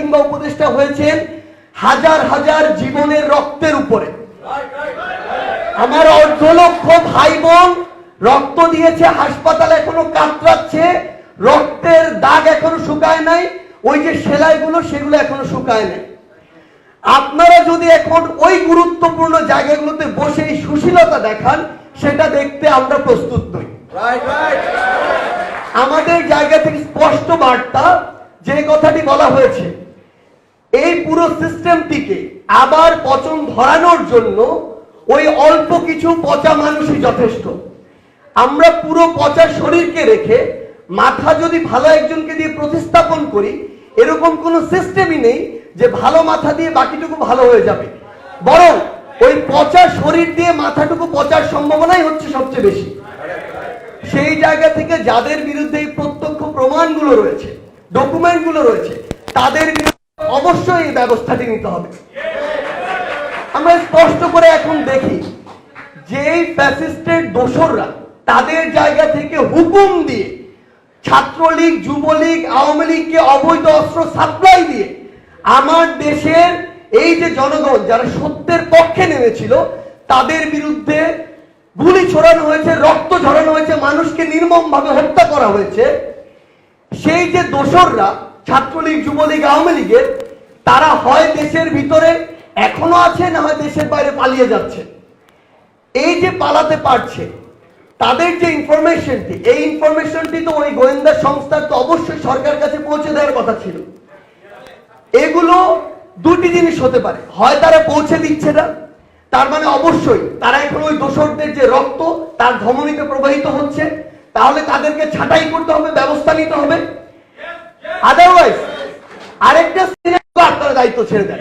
কিংবা উপদেষ্টা হয়েছেন হাজার হাজার জীবনের রক্তের উপরে। আমার অর্ধ লক্ষ ভাই বোন রক্ত দিয়েছে, হাসপাতালে এখনও কাতরাচ্ছে, রক্তের দাগ এখনও শুকায় নাই, ওই যে সেলাইগুলো সেগুলো এখনও শুকায় নাই। আপনারা যদি এখন ওই গুরুত্বপূর্ণ জায়গাগুলোতে বসে এই সুশীলতা দেখান, সেটা দেখতে আমরা প্রস্তুত নই। আমাদের জায়গা থেকে স্পষ্ট বার্তা, যে কথাটি বলা হয়েছে এই পুরো সিস্টেমটিকে আবার পচন ধরানোর জন্য ওই অল্প কিছু পচা মানুষই যথেষ্ট। আমরা পুরো পচা শরীরকে রেখে মাথা যদি ভালো একজনকে দিয়ে প্রতিস্থাপন করি, এরকম কোনো সিস্টেমই নেই যে ভালো মাথা দিয়ে বাকিটুকু ভালো হয়ে যাবে। বরং ওই পচা শরীর দিয়ে মাথাটুকু পচার সম্ভাবনাই হচ্ছে সবচেয়ে বেশি। সেই জায়গা থেকে যাদের বিরুদ্ধে এই প্রত্যক্ষ প্রমাণগুলো রয়েছে ডকুমেন্টগুলো রয়েছে, তাদের অবশ্যই এই ব্যবস্থাটি নিতে হবে। আমরা স্পষ্ট করে এখন দেখি, যেই ফ্যাসিস্টের দোসররা তাদের জায়গা থেকে হুকুম দিয়ে ছাত্রলীগ, যুবলীগ, আওয়ামী লীগকে অবৈধ অস্ত্র সাপ্লাই দিয়ে আমার দেশের এই যে জনগণ যারা সত্যের পক্ষে নেমেছিল, তাদের বিরুদ্ধে গুলি ছড়ানো হয়েছে, রক্ত ঝরানো হয়েছে, মানুষকে নির্মম ভাবে হত্যা করা হয়েছে, সেই যে দোসররা ছাত্রলীগ, যুবলীগ, আওয়ামী লীগের, তারা হয় দেশের ভিতরে, এখনও আছে, না হয় দেশের বাইরে পালিয়ে যাচ্ছে। এই যে পালাতে পারছে, তাদের যে ইনফরমেশনটি এই ইনফরমেশনটি তো ওই গোয়েন্দা সংস্থার তো অবশ্যই সরকার কাছে পৌঁছে দেওয়ার কথা ছিল। এগুলো দুটি জিনিস হতে পারে। হয় তারা পৌঁছে দিচ্ছে না, তার মানে অবশ্যই তারা এখন ওই দোসরদের যে রক্ত, তার ধমনীতে প্রবাহিত হচ্ছে। তাহলে তাদেরকে ছাঁটাই করতে হবে, ব্যবস্থা নিতে হবে। আদারওয়াইজ আরেকটা সিনেমা আপনারা দায়িত্ব ছেড়ে দেন।